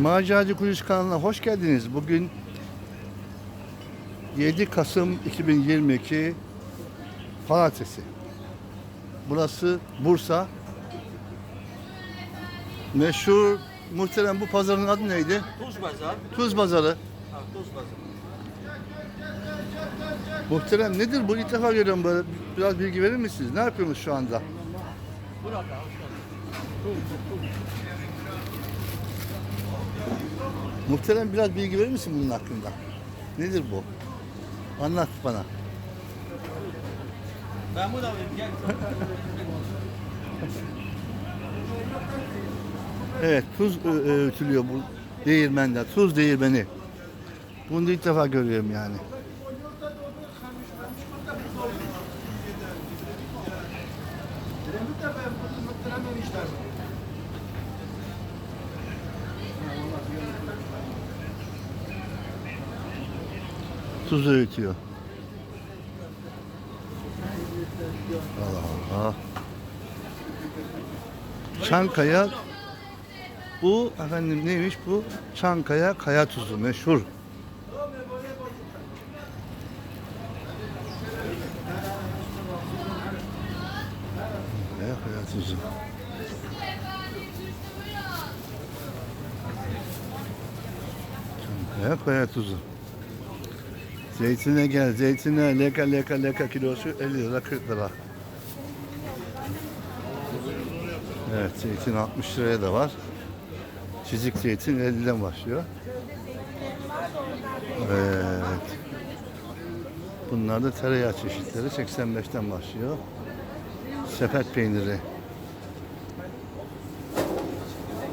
Maceracı Kulis kanalına hoş geldiniz. Bugün 7 Kasım 2022 Pazartesi. Burası Bursa. Meşhur muhterem bu pazarın adı neydi? Tuz pazar. Tuz Pazarı. Ha, tuz pazar. Muhterem nedir bu? İlk defa görüyorum böyle. Biraz bilgi verir misiniz? Ne yapıyorsunuz şu anda? Burada hoş geldin. Muhterem biraz bilgi verir misin bunun hakkında? Nedir bu? Anlat bana. Ben bu da alayım gel. Evet, tuz öğütülüyor bu değirmende. Tuz değirmeni. Bunu da ilk defa görüyorum yani. Tuz öğütüyor. Allah Allah. Çankaya bu efendim neymiş bu? Çankaya kaya tuzu meşhur. Kaya kaya tuzu. Çankaya kaya tuzu. Zeytine gel, zeytine leka leka leka kilosu 50 lira 40 lira. Evet, zeytin 60 liraya da var. Çizik zeytin 50'den başlıyor. Evet. Bunlar da tereyağı çeşitleri 85'ten başlıyor. Sepet peyniri.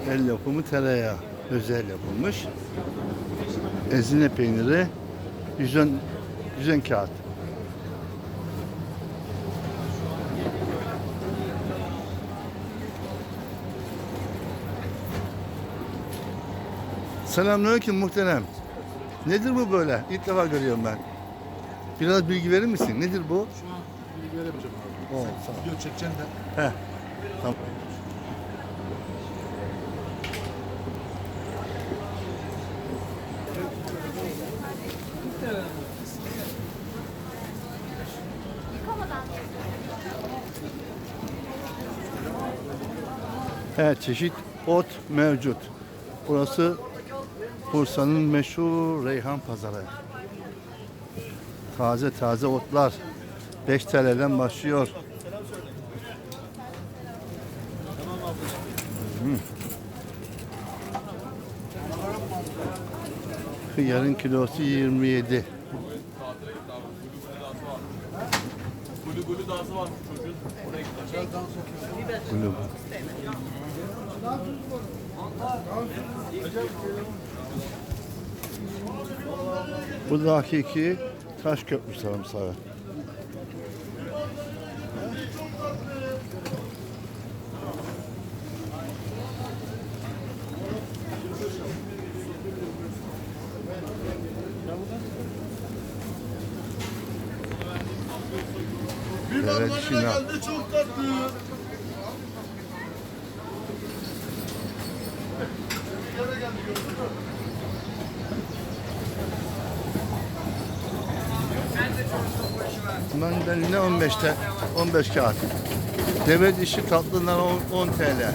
El yapımı tereyağı. Özel yapılmış. Ezine peyniri. Yüzen, yüzen kağıt. Selamünaleyküm muhterem. Nedir bu böyle? İlk defa görüyorum ben. Biraz bilgi verir misin? Nedir bu? Şu an bilgi veremeyeceğim abi. Oo, Sen sağ ol. video çekeceksin de. Heh. Tamam. Evet çeşit ot mevcut. Burası Bursa'nın meşhur Reyhan Pazarı. Taze taze otlar 5 TL'den başlıyor. Hıyarın kilosu 27. Gülü gülü dansı var çocuğun. Oraya gideceğiz. Gülüm. Bu da hakiki taş köprü sarımsağı. Evet, şimdi çok tatlı. Mandalina 15'te 15 kağıt. Deve dişi tatlından 10, 10 TL.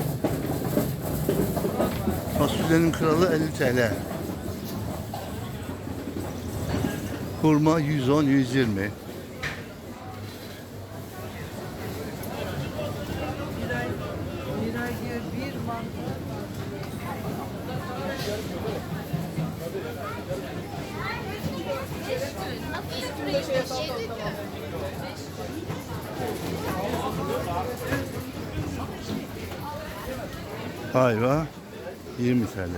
Fasulyenin kralı 50 TL. Hurma 110 Ayva 20 TL.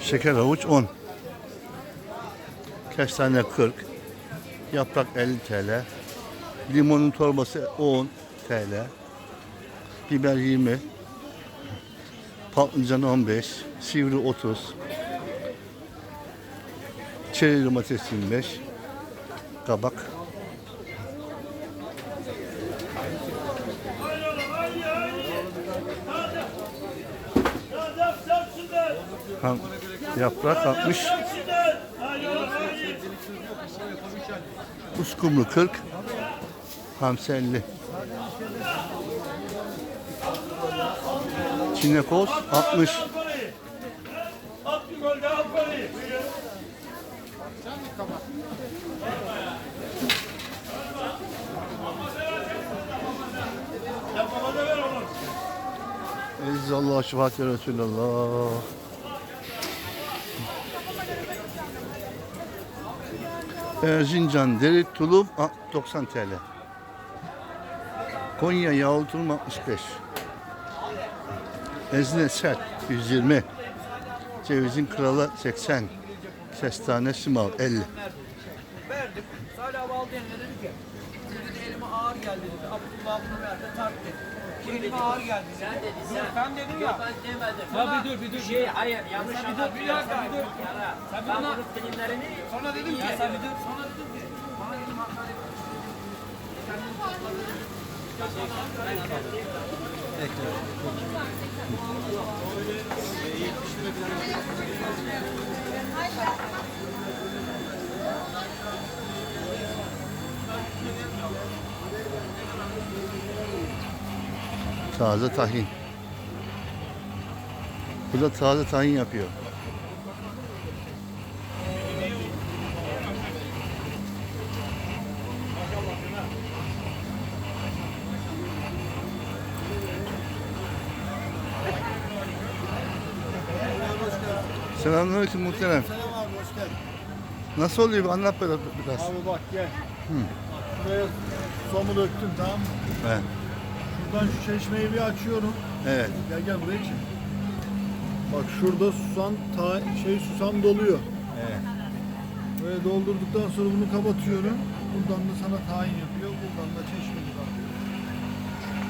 Şeker havuç 10. Kestane 40. Yaprak 50 TL. Limonun torbası 10 TL. Biber 20. Patlıcan 15. Sivri 30. Çeri domates 25. Kabak Ham, yaprak 60. Uskumru 40. Hamsi 50. Çinekoz 60. Aziz Allah şefaat Resulallah. Erzincan deri tulum a- 90 TL. Konya yağlı tulum 65. Ezine sert 120. Cevizin kralı 80. Kestane simav 50. verdim. Salih abi dedi ki dedi elime ağır geldi dedi. Abdullah bunu verdi tart dedi. Elime ağır geldi. Sen dedi sen. Ben dedim ya. Ben demedim. Ya bir dur bir dur. Şey hayır yanlış Sen bir dur, anladın. bir dakika, Sen bir dur. Sen Ben bunun filmlerini Sonra dedim ki. Sen bir dur. Sonra dedim ki. Bana dedim hakaret. Taze tahin. Bu da taze tahin yapıyor. Selamünaleyküm muhterem. Selam abi hoş geldin. Nasıl oluyor? bir Anlat biraz. Abi bak gel. Şuraya somu döktüm tamam mı? Evet. Şuradan şu çeşmeyi bir açıyorum. evet. Gel gel buraya çek. Bak şurada susam ta, şey susam doluyor. Evet. Böyle doldurduktan sonra bunu kapatıyorum. Buradan da sana tayin yapıyor. Buradan da çeşmeyi bak.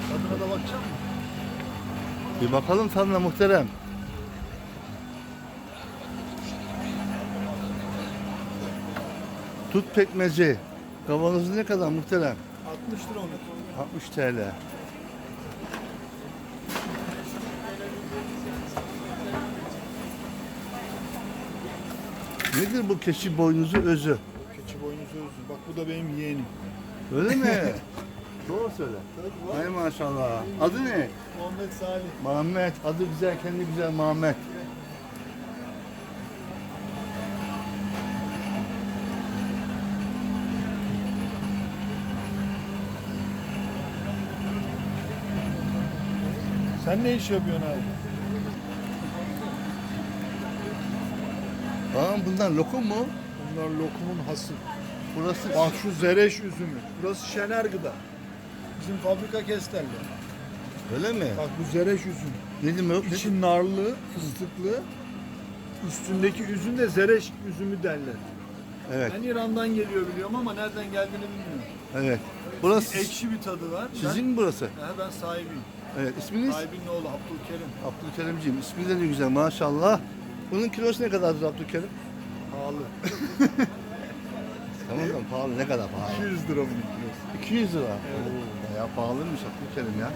Tadına da bakacak mısın? Bir bakalım tadına muhterem. Tut pekmezi. Kavanozu ne kadar muhterem? 60 lira onu. 60 TL. Nedir bu keçi boynuzu özü? Keçi boynuzu özü. Bak bu da benim yeğenim. Öyle mi? Doğru söyle. Hay maşallah. Adı ne? Muhammed Salih. Muhammed. Adı güzel, kendi güzel Muhammed. Sen ne iş yapıyorsun abi? Aa, bundan lokum mu? Bunlar lokumun hası. Burası Bak şu zereş üzümü. Burası Şener Gıda. Bizim fabrika kesterli. öyle mi? Bak bu zereş üzüm. Ne demek? İçi narlı, fıstıklı. Üstündeki üzüm de zereş üzümü derler. Evet, Ben İran'dan geliyor biliyorum ama nereden geldiğini bilmiyorum. evet. Burası Ekşi bir tadı var. sizin mi burası? Ben, He, ben sahibiyim. Evet, isminiz? Sahibinin oğlu Abdülkerim. Abdülkerimciğim. İsmi de ne güzel maşallah. Bunun kilosu ne kadardır Abdülkerim? Pahalı. Tamam da pahalı. Ne kadar pahalı? 200 lira bunun kilosu. 200 lira. Oo, bayağı pahalıymış Abdülkerim ya.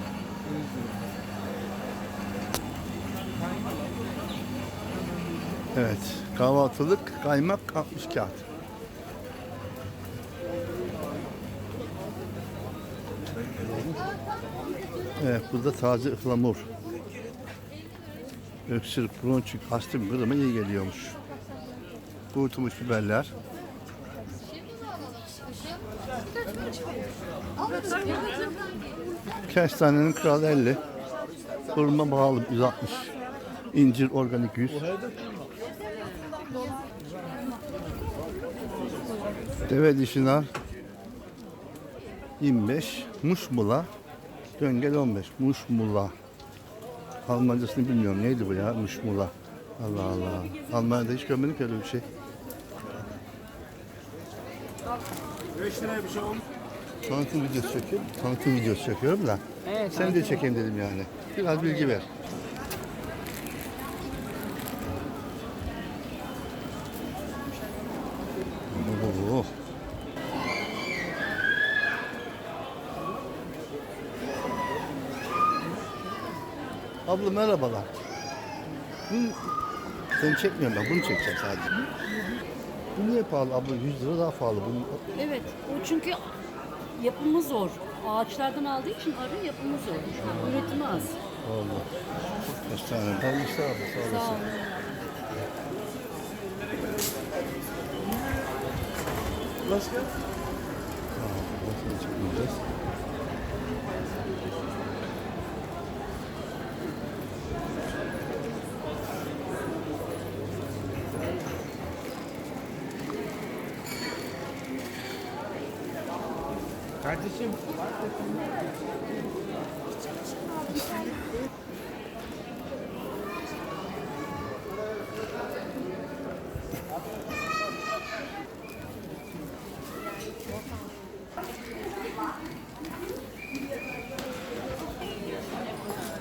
Evet, kahvaltılık kaymak 60 kağıt. Evet, burada taze ıhlamur. Öksürük, bronçik, astım, grıma iyi geliyormuş. Kurutulmuş biberler. Kestanenin kralı 50. Hurma pahalı 160. İncir organik 100. Deve dişi nar 25. Muşmula döngel 15. Muşmula. Almancasını bilmiyorum. Neydi bu ya? Muşmula. Allah Allah. Almanya'da hiç görmedik öyle bir şey. 5 liraya bir şey olmuş. Tanıtım videosu çekiyorum. Tanıtım videosu çekiyorum da. Sen de çekeyim dedim yani. Biraz bilgi ver. Abla merhabalar. Seni çekmiyorum ben bunu çekeceğim sadece. Bu niye pahalı abla? 100 lira daha pahalı. Bunun Evet, o çünkü yapımı zor. Ağaçlardan aldığı için arı yapımı zor. Üretimi az. oldu. Kaç tane? Ben işte abi sağ Sağ olasın. olun. Başka? Nasıl çıkmayacağız? Kardeşim.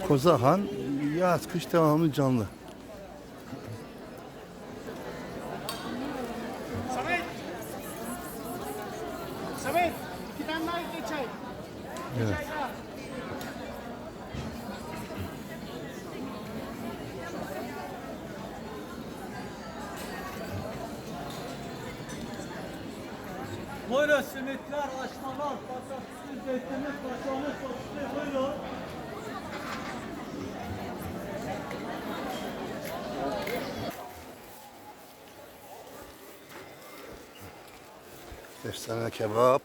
Kozahan yaz kış devamlı canlı. Buyurun simitler, açmalar, patatesli, zeytinli, kaşarlı, soslu, buyurun. Efsane kebap.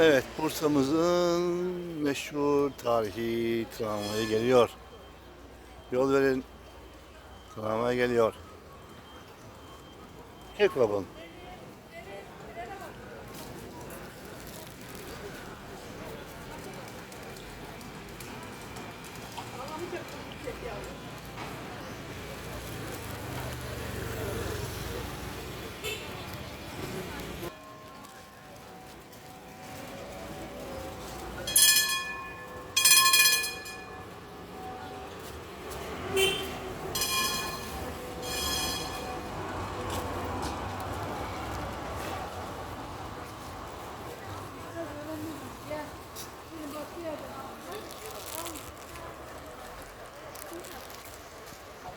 Evet, Bursa'mızın meşhur tarihi tramvayı geliyor. Yol verin. Tramvay geliyor. Kek babam.